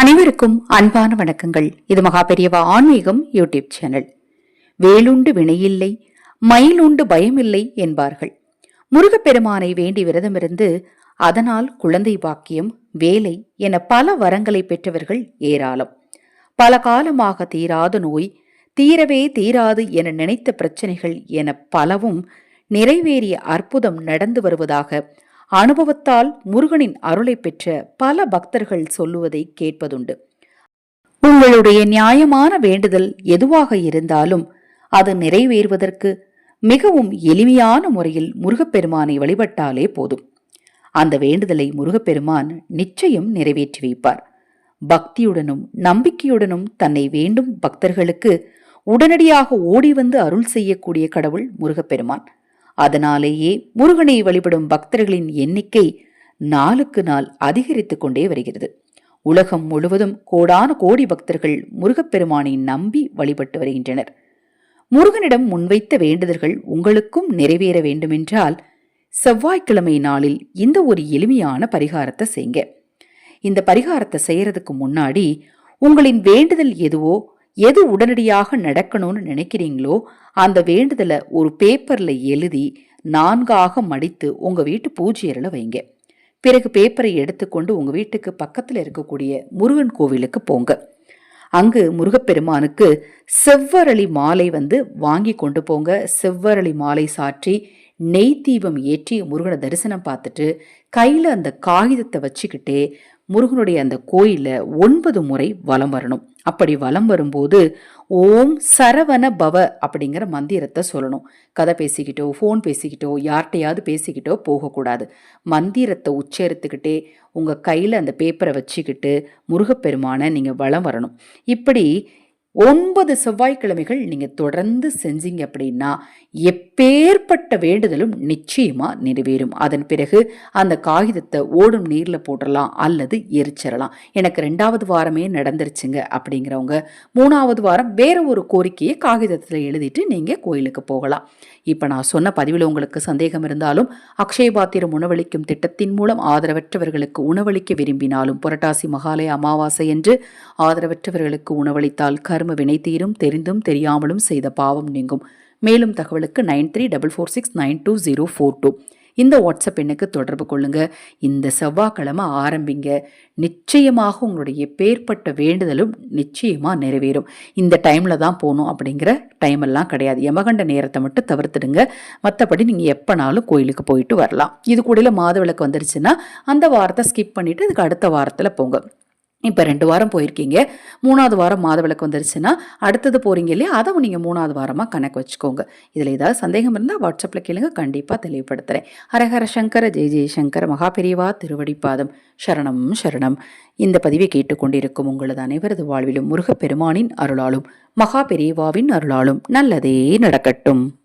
அனைவருக்கும் அன்பான வணக்கங்கள். இது மகா பெரியவா ஆன்மீகம் யூடியூப் சேனல். வேலுண்டு வினையில்லை மயிலுண்டு பயமில்லை என்பார்கள். முருகப்பெருமானை வேண்டி விரதமிருந்து அதனால் குழந்தை பாக்கியம் வேலை என பல வரங்களை பெற்றவர்கள் ஏராளம். பல காலமாக தீராத நோய் தீரவே தீராது என நினைத்த பிரச்சனைகள் என பலவும் நிறைவேறிய அற்புதம் நடந்து வருவதாக அனுபவத்தால் முருகனின் அருளை பெற்ற பல பக்தர்கள் சொல்லுவதை கேட்பதுண்டு. உங்களுடைய நியாயமான வேண்டுதல் எதுவாக இருந்தாலும் அது நிறைவேறுவதற்கு மிகவும் எளிமையான முறையில் முருகப்பெருமானை வழிபட்டாலே போதும். அந்த வேண்டுதலை முருகப்பெருமான் நிச்சயம் நிறைவேற்றி வைப்பார். பக்தியுடனும் நம்பிக்கையுடனும் தன்னை வேண்டும் பக்தர்களுக்கு உடனடியாக ஓடி வந்து அருள் செய்யக்கூடிய கடவுள் முருகப்பெருமான். அதனாலேயே முருகனை வழிபடும் பக்தர்களின் எண்ணிக்கை நாளுக்கு நாள் அதிகரித்துக் கொண்டே வருகிறது. உலகம் முழுவதும் கோடான கோடி பக்தர்கள் முருகப்பெருமானை நம்பி வழிபட்டு வருகின்றனர். முருகனிடம் முன்வைத்த வேண்டுதல்கள் உங்களுக்கும் நிறைவேற வேண்டுமென்றால் செவ்வாய்க்கிழமை நாளில் இந்த ஒரு எளிமையான பரிகாரத்தை செய்ங்க. இந்த பரிகாரத்தை செய்யறதுக்கு முன்னாடி உங்களின் வேண்டுதல் எதுவோ எது உடனடியாக நடக்கணும்னு நினைக்கிறீங்களோ அந்த வேண்டுதலை ஒரு பேப்பர்ல எழுதி நான்காக மடித்து உங்க வீட்டு பூஜையரில் வைங்க. பிறகு பேப்பரை எடுத்துக்கொண்டு உங்க வீட்டுக்கு பக்கத்தில் இருக்கக்கூடிய முருகன் கோவிலுக்கு போங்க. அங்கு முருகப்பெருமானுக்கு செவ்வரளி மாலை வந்து வாங்கி கொண்டு போங்க. செவ்வரளி மாலை சாற்றி நெய் தீபம் ஏற்றி முருகனை தரிசனம் பார்த்துட்டு கையில் அந்த காகிதத்தை வச்சுக்கிட்டே முருகனுடைய அந்த கோயிலில் ஒன்பது முறை வலம் வரணும். அப்படி வலம் வரும்போது ஓம் சரவண பவ அப்படிங்கிற மந்திரத்தை சொல்லணும். கதை பேசிக்கிட்டோ ஃபோன் பேசிக்கிட்டோ யார்கிட்டையாவது பேசிக்கிட்டோ போகக்கூடாது. மந்திரத்தை உச்சரித்துக்கிட்டே உங்கள் கையில் அந்த பேப்பரை வச்சுக்கிட்டு முருகப்பெருமானை நீங்கள் வலம் வரணும். இப்படி ஒன்பது செவ்வாய்க்கிழமைகள் நீங்கள் தொடர்ந்து செஞ்சீங்க அப்படின்னா எப்பேற்பட்ட வேண்டுதலும் நிச்சயமாக நிறைவேறும். அதன் பிறகு அந்த காகிதத்தை ஓடும் நீரில் போடலாம் அல்லது எரிச்சிடலாம். எனக்கு ரெண்டாவது வாரமே நடந்துருச்சுங்க அப்படிங்கிறவங்க மூணாவது வாரம் வேற ஒரு கோரிக்கையை காகிதத்தில் எழுதிட்டு நீங்கள் கோயிலுக்கு போகலாம். இப்போ நான் சொன்ன பதிவில் உங்களுக்கு சந்தேகம் இருந்தாலும் அக்ஷய பாத்திரம் உணவளிக்கும் திட்டத்தின் மூலம் ஆதரவற்றவர்களுக்கு உணவளிக்க விரும்பினாலும் புரட்டாசி மகாலய அமாவாசை என்று ஆதரவற்றவர்களுக்கு உணவளித்தால் கர்ம வினை தீரும் தெரிந்தும் தெரியாமலும் செய்த பாவம் நீங்கும். மேலும் தகவலுக்கு nine three double four six nine two zero four two. இந்த வாட்ஸ்அப் எண்ணுக்கு தொடர்பு கொள்ளுங்க. இந்த செவ்வாய்க்கிழமை ஆரம்பிங்க. நிச்சயமாக உங்களுடைய பேர்பட்ட வேண்டுதலும் நிச்சயமாக நிறைவேறும். இந்த டைமில் தான் போகணும் அப்படிங்கிற டைம் எல்லாம் கிடையாது. யமகண்ட நேரத்தை மட்டும் தவிர்த்துடுங்க. மற்றபடி நீங்கள் எப்போனாலும் கோயிலுக்கு போயிட்டு வரலாம். இது கூட மாதவிளக்கு வந்துருச்சுன்னா அந்த வாரத்தை ஸ்கிப் பண்ணிவிட்டு அதுக்கு அடுத்த வாரத்தில் போங்க. இப்போ ரெண்டு வாரம் போயிருக்கீங்க. மூணாவது வாரம் மாதவிளக்கு வந்துருச்சுன்னா அடுத்தது போகிறீங்க இல்லையா? அதை நீங்கள் மூணாவது வாரமாக கணக்கு வச்சுக்கோங்க. இதில் ஏதாவது சந்தேகம் இருந்தால் வாட்ஸ்அப்பில் கேளுங்க. கண்டிப்பாக தெளிவுபடுத்துகிறேன் ஹரஹர சங்கர ஜெய ஜெயசங்கர மகாபெரிவா திருவடிப்பாதம் சரணம் சரணம். இந்த பதிவை கேட்டுக்கொண்டிருக்கும் உங்களது அனைவரது வாழ்விலும் முருகப்பெருமானின் அருளாலும் மகா பெரியவாவின் அருளாலும் நல்லதே நடக்கட்டும்.